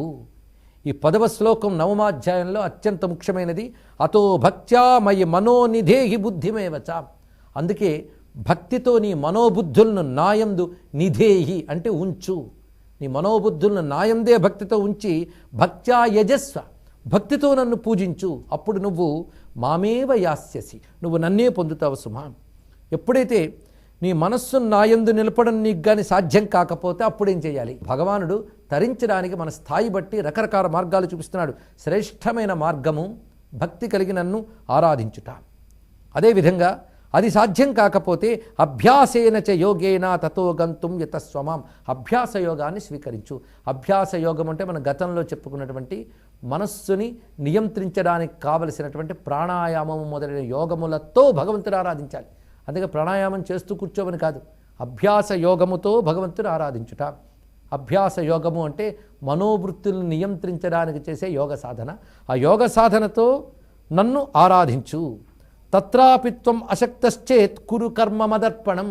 పొందగలవు ఈ పదవ శ్లోకం నవమాధ్యాయంలో అత్యంత ముఖ్యమైనది అతో భక్త్యా మయి మనోనిధేహి బుద్ధిమేవచ. అందుకే భక్తితో నీ మనోబుద్ధులను నాయందు నిధేహి అంటే ఉంచు. నీ మనోబుద్ధులను నాయందే భక్తితో ఉంచి భక్త్యా యజస్వ భక్తితో నన్ను పూజించు. అప్పుడు నువ్వు మామేవ యాస్యసి నువ్వు నన్నే పొందుతావు సుమా. ఎప్పుడైతే నీ మనస్సును నాయందు నిలపడం నీకు కానీ సాధ్యం కాకపోతే అప్పుడేం చేయాలి? భగవానుడు తరించడానికి మన స్థాయి బట్టి రకరకాల మార్గాలు చూపిస్తున్నాడు. శ్రేష్టమైన మార్గము భక్తి కలిగి నన్ను ఆరాధించుట. అదేవిధంగా అది సాధ్యం కాకపోతే అభ్యాసేన చ యోగేన తతో గంతుం యతస్వమాం. అభ్యాస యోగాన్ని స్వీకరించు. అభ్యాస యోగం అంటే మన గతంలో చెప్పుకున్నటువంటి మనస్సుని నియంత్రించడానికి కావలసినటువంటి ప్రాణాయామం మొదలైన యోగములతో భగవంతుడు ఆరాధించాలి. అందుకే ప్రాణాయామం చేస్తూ కూర్చోమని కాదు అభ్యాస యోగముతో భగవంతుని ఆరాధించుట. అభ్యాస యోగము అంటే మనోవృత్తులను నియంత్రించడానికి చేసే యోగ సాధన. ఆ యోగ సాధనతో నన్ను ఆరాధించు. తత్రాపిత్వం అశక్తశ్చేత్ కురు కర్మ మదర్పణం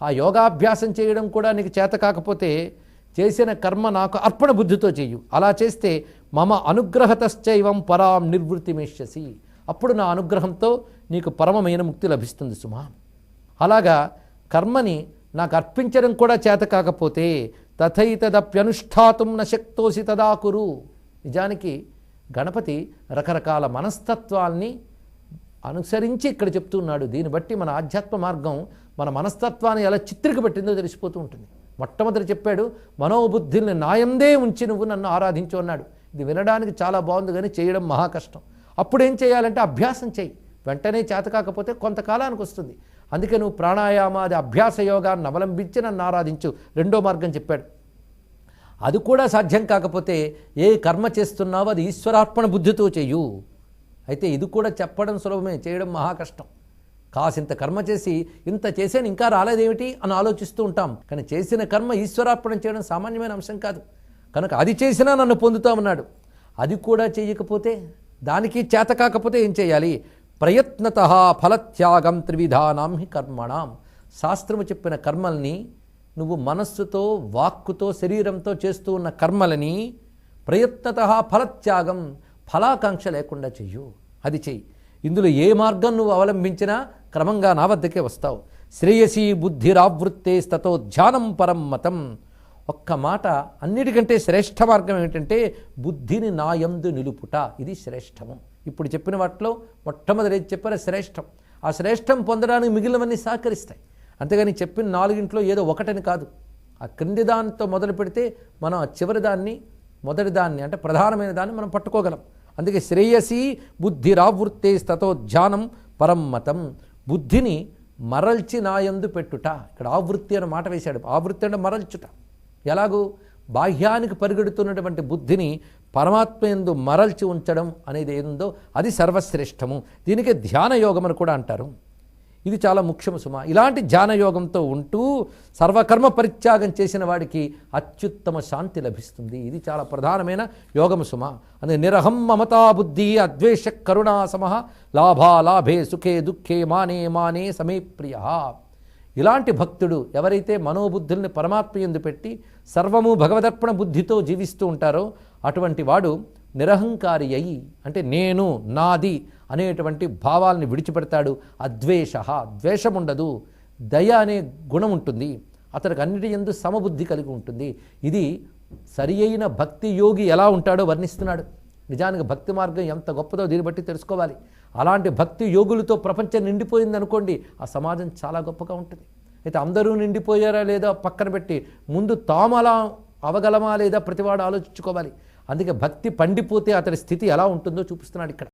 ఆ యోగాభ్యాసం చేయడం కూడా నీకు చేత కాకపోతే చేసిన కర్మ నాకు అర్పణ బుద్ధితో చెయ్యు అలా చేస్తే మమ అనుగ్రహతశ్చైవం పరాం నిర్వృతిమేష్యసి. అప్పుడు నా అనుగ్రహంతో నీకు పరమమైన ముక్తి లభిస్తుంది సుమా. అలాగా కర్మని నాకు అర్పించడం కూడా చేత కాకపోతే తథైతదప్యనుష్ఠాతుం నశక్తోసి తదాకురు. నిజానికి గణపతి రకరకాల మనస్తత్వాల్ని అనుసరించి ఇక్కడ చెప్తున్నాడు. దీన్ని బట్టి మన ఆధ్యాత్మ మార్గం మన మనస్తత్వాన్ని ఎలా చిత్రికబట్టిందో తెలిసిపోతూ ఉంటుంది. మొట్టమొదటి చెప్పాడు మనోబుద్ధిని నాయందే ఉంచి నువ్వు నన్ను ఆరాధించు అన్నాడు. ఇది వినడానికి చాలా బాగుంది కానీ చేయడం మహా కష్టం. అప్పుడు ఏం చేయాలంటే అభ్యాసం చేయి. వెంటనే చేత కాకపోతే కొంతకాలానికి వస్తుంది. అందుకే నువ్వు ప్రాణాయామాది అభ్యాస యోగాన్ని అవలంబించి నన్ను ఆరాధించు. రెండో మార్గం చెప్పాడు. అది కూడా సాధ్యం కాకపోతే ఏ కర్మ చేస్తున్నావో అది ఈశ్వరార్పణ బుద్ధితో చేయు. అయితే ఇది కూడా చెప్పడం సులభమే చేయడం మహా కష్టం. కాసింత కర్మ చేసి ఇంత చేసాను ఇంకా రాలేదేమిటి అని ఆలోచిస్తూ ఉంటాం. కానీ చేసిన కర్మ ఈశ్వరార్పణ చేయడం సామాన్యమైన అంశం కాదు. కనుక అది చేసినా నన్ను పొందుతామన్నాడు అది కూడా చేయకపోతే దానికి చేత కాకపోతే ఏం చేయాలి? ప్రయత్నత ఫలత్యాగం త్రివిధానాం హి కర్మణాం. శాస్త్రము చెప్పిన కర్మల్ని నువ్వు మనస్సుతో వాక్కుతో శరీరంతో చేస్తూ ఉన్న కర్మలని ప్రయత్నత ఫలత్యాగం ఫలాకాంక్ష లేకుండా చెయ్యు. అది చెయ్యి. ఇందులో ఏ మార్గం నువ్వు అవలంబించినా క్రమంగా నా వద్దకే వస్తావు. శ్రేయసీ బుద్ధిరావృత్తే స్తతో ధ్యానం పరం మతం. ఒక్క మాట అన్నిటికంటే శ్రేష్ఠ మార్గం ఏమిటంటే బుద్ధిని నాయందు నిలుపుట. ఇది శ్రేష్టము. ఇప్పుడు చెప్పిన వాటిలో మొట్టమొదటి ఏది చెప్పారో శ్రేష్టం. ఆ శ్రేష్టం పొందడానికి మిగిలినవన్నీ సహకరిస్తాయి. అంతేగాని చెప్పిన నాలుగింట్లో ఏదో ఒకటని కాదు. ఆ క్రింది దానితో మొదలు పెడితే మనం ఆ చివరి దాన్ని మొదటి దాన్ని అంటే ప్రధానమైన దాన్ని మనం పట్టుకోగలం. అందుకే శ్రేయసి బుద్ధిరావృత్తే స్తతో ధ్యానం పరమ్మతం బుద్ధిని మరల్చి నాయందు పెట్టుట. ఇక్కడ ఆవృత్తి అనే మాట వేశాడు. ఆవృత్తి అంటే మరల్చుట. ఎలాగూ? బాహ్యానికి పరిగెడుతున్నటువంటి బుద్ధిని పరమాత్మ ఎందు మరల్చి ఉంచడం అనేది ఏందో అది సర్వశ్రేష్టము. దీనికి ధ్యాన యోగం అని కూడా అంటారు. ఇది చాలా ముఖ్యము సుమ. ఇలాంటి ధ్యాన యోగంతో ఉంటూ సర్వకర్మ పరిత్యాగం చేసిన వాడికి అత్యుత్తమ శాంతి లభిస్తుంది. ఇది చాలా ప్రధానమైన యోగము సుమ. అది నిరహం మమతా బుద్ధి అద్వేష కరుణా సమః లాభాలాభే సుఖే దుఃఖే మానే మానే సమే ప్రియ. ఇలాంటి భక్తుడు ఎవరైతే మనోబుద్ధుల్ని పరమాత్మ ఎందు పెట్టి సర్వము భగవదర్పణ బుద్ధితో జీవిస్తూ ఉంటారో అటువంటి వాడు నిరహంకారి అయి అంటే నేను నాది అనేటువంటి భావాల్ని విడిచిపెడతాడు. అద్వేష ద్వేషం ఉండదు దయ అనే గుణం ఉంటుంది. అతనికి అన్నిటి ఎందు సమబుద్ధి కలిగి ఉంటుంది. ఇది సరి అయిన భక్తి యోగి ఎలా ఉంటాడో వర్ణిస్తున్నాడు. నిజానికి భక్తి మార్గం ఎంత గొప్పదో దీన్ని బట్టి తెలుసుకోవాలి. అలాంటి భక్తి యోగులతో ప్రపంచం నిండిపోయింది అనుకోండి ఆ సమాజం చాలా గొప్పగా ఉంటుంది. అయితే అందరూ నిండిపోయారా లేదా పక్కన పెట్టి ముందు తాము అలా అవగలమా లేదా ప్రతివాడు ఆలోచించుకోవాలి. అందుకే భక్తి పండిపోతే అతడి స్థితి ఎలా ఉంటుందో చూపిస్తున్నాడు ఇక్కడ.